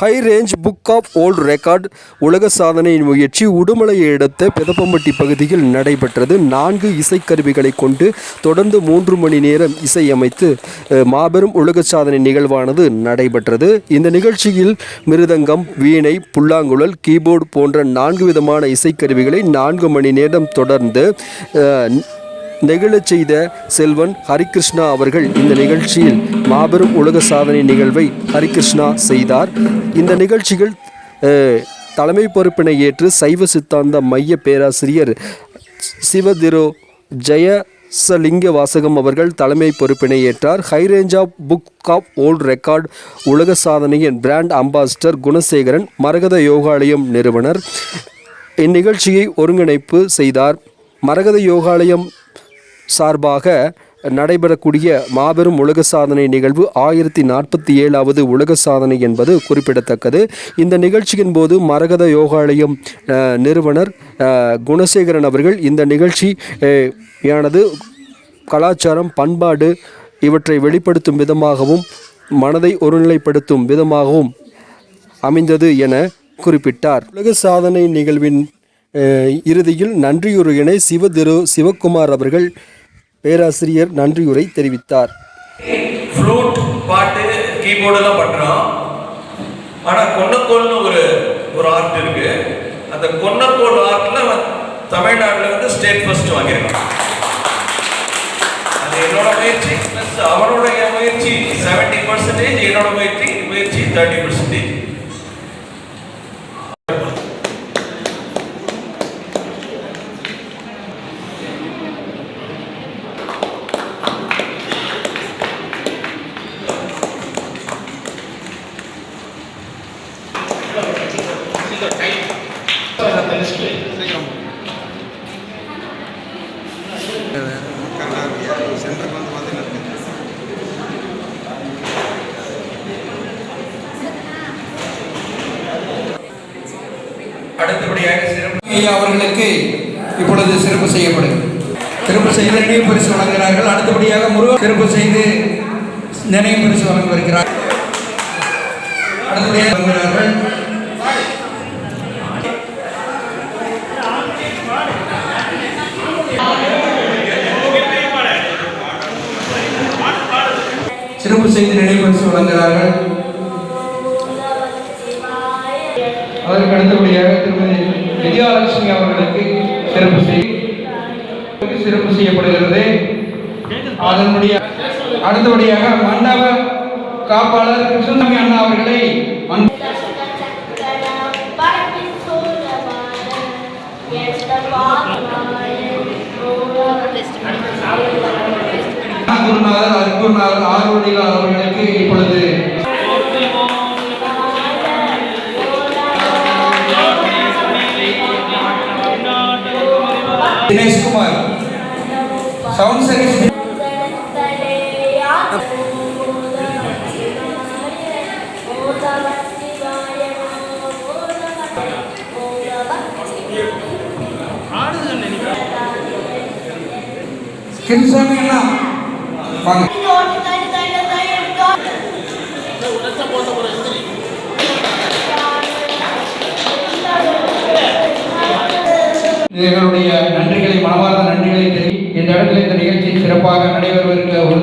High range book of world record உலக சாதனையின் முயற்சி உடுமலையை எடுத்த பெதப்பம்பட்டி பகுதியில் நடைபெற்றது. நான்கு இசைக்கருவிகளை கொண்டு தொடர்ந்து மூன்று மணி நேரம் இசையமைத்து மாபெரும் உலக சாதனை நிகழ்வானது நடைபெற்றது. இந்த நிகழ்ச்சியில் மிருதங்கம் வீணை புல்லாங்குழல் கீபோர்டு போன்ற நான்கு விதமான இசைக்கருவிகளை நான்கு மணி நேரம் தொடர்ந்து நெகிழச் செய்த செல்வன் ஹரிகிருஷ்ணா அவர்கள் இந்த நிகழ்ச்சியில் மாபெரும் உலக சாதனை நிகழ்வை ஹரிகிருஷ்ணா செய்தார். இந்த நிகழ்ச்சிகள் தலைமை பொறுப்பினை ஏற்று சைவ சித்தாந்த மைய பேராசிரியர் சிவதிரோ ஜெயசலிங்க வாசகம் அவர்கள் தலைமை பொறுப்பினை ஏற்றார். High range of book of world record உலக சாதனையின் பிராண்ட் அம்பாசிடர் குணசேகரன் மரகத யோகாலயம் நிறுவனர். இந்நிகழ்ச்சியை ஒருங்கிணைப்பு செய்தார். மரகத யோகாலயம் சார்பாக நடைபெறக்கூடிய மாபெரும் உலக சாதனை நிகழ்வு ஆயிரத்தி நாற்பத்தி ஏழாவது உலக சாதனை என்பது குறிப்பிடத்தக்கது. இந்த நிகழ்ச்சியின் போது மரகத யோகாலயம் நிறுவனர் குணசேகரன் அவர்கள் இந்த நிகழ்ச்சி யானது கலாச்சாரம் பண்பாடு இவற்றை வெளிப்படுத்தும் விதமாகவும் மனதை ஒருநிலைப்படுத்தும் விதமாகவும் அமைந்தது என குறிப்பிட்டார். உலக சாதனை நிகழ்வின் இறுதியில் நன்றியுரையினை சிவதிரு சிவகுமார் அவர்கள் பேராசிரியர் நன்றியுரை தெரிவித்தார். ஃப்ளூட் பாட்டு கீபோர்டெல்லாம் பண்ணுறோம் ஆனால் கொன்னக்கோல்னு ஒரு ஒரு ஆர்ட் இருக்கு. அந்த கொன்னக்கோல் ஆர்ட்டில் தமிழ்நாட்டில் வந்து ஸ்டேட் ஃபர்ஸ்ட் வாங்கியிருக்கான் அது என்னோட முயற்சி ப்ளஸ் அவனுடைய முயற்சி செவன்டி பர்சன்டேஜ் என்னோட முயற்சி முயற்சி தேர்ட்டி பர்சன்டேஜ் சென்டருக்கு வந்து அடுத்தபடியாக சிறப்பு ஐயா அவர்களுக்கு இப்பொழுது சிறப்பு செய்யப்படும். சிறப்பு செய்து நினைவு பரிசு வழங்குகிறார்கள். அடுத்தபடியாக முருகன் சிறப்பு செய்து நினைவு பரிசு வழங்க வருகிறார். அடுத்தபடியாக வழங்குகிறார்கள். சிறப்பு செய்து நினைவு வழங்குகிறார்கள். அதற்கு அடுத்தபடியாக திருமதி விஜயலட்சுமி அவர்களுக்கு சிறப்பு செய் சிறப்பு செய்யப்படுகிறது. அதனுடைய அடுத்தபடியாக மண்டப காப்பாளர் கிருஷ்ணசாமி அண்ணா அவர்களை குருநாதர் அருக்குருநாதர் ஆர்வடிகள் அவர்களுக்கு இப்பொழுது தினேஷ்குமார். சவுண்ட் சர்வீஸ் கிருஷ்ணசாமி வாங்க. எங்களுடைய நன்றிகளை மனமார்ந்த நன்றிகளை தெரிவி. இந்த இடத்துல இந்த நிகழ்ச்சி சிறப்பாக நடைபெறுவதற்கு ஒரு